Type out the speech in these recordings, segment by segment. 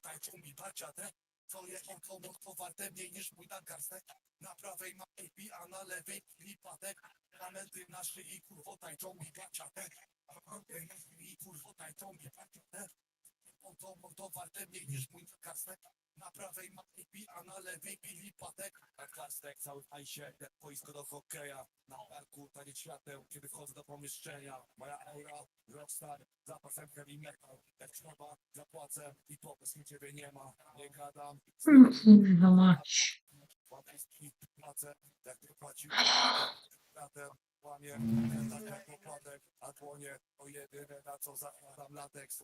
tańczą mi baciatę. Twoje oko mocno warte mniej niż mój nadgarstek. Na prawej ma AP, a na lewej lipatek. Diamenty na szyi, kurwo, tańczą mi baciatę. Diamenty na szyi, kurwo, tańczą mi baciatę. Oko mocno warte mniej niż mój nadgarstek. Na prawej ma AP, a na lewej lipatek. Nadgarstek cały w ajsie, jak boisko do hokeja. Na parku taniec świateł, kiedy wchodzę do pomieszczenia. Moja aura, rockstar, zapasem heavy metal. Jak trzeba, zapłacę i po prostu ciebie nie ma. Nie gadam, Kurwa mać. Pracę, jak tak jak poplatek, a dłonie to jedyne na co zakładam lateks.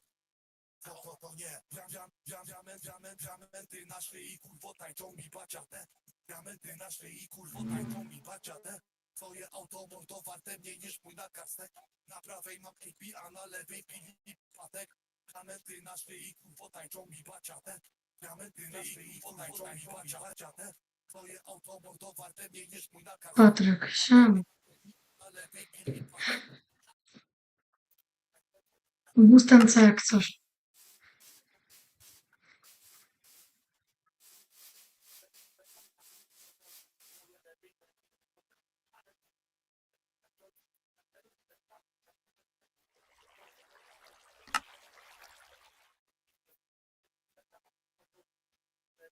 To, to, to nie, diam, diam, diam, diament, diament, diamenty na szyi, kurwo, tańczą mi baciatę. Diamenty na szyi, kurwo, tańczą mi baciatę. Twoje auto mordo warte mniej niż mój nakastek. Na prawej mam AP, a na lewej pili patek. Diamenty na szyi, kurwo, tańczą mi baciatę. Diamenty na szyi, kurwo, tańczą mi baciatę. Twoje auto mordo warte mniej niż mój nakastek. Patryk, siam. Jak coś.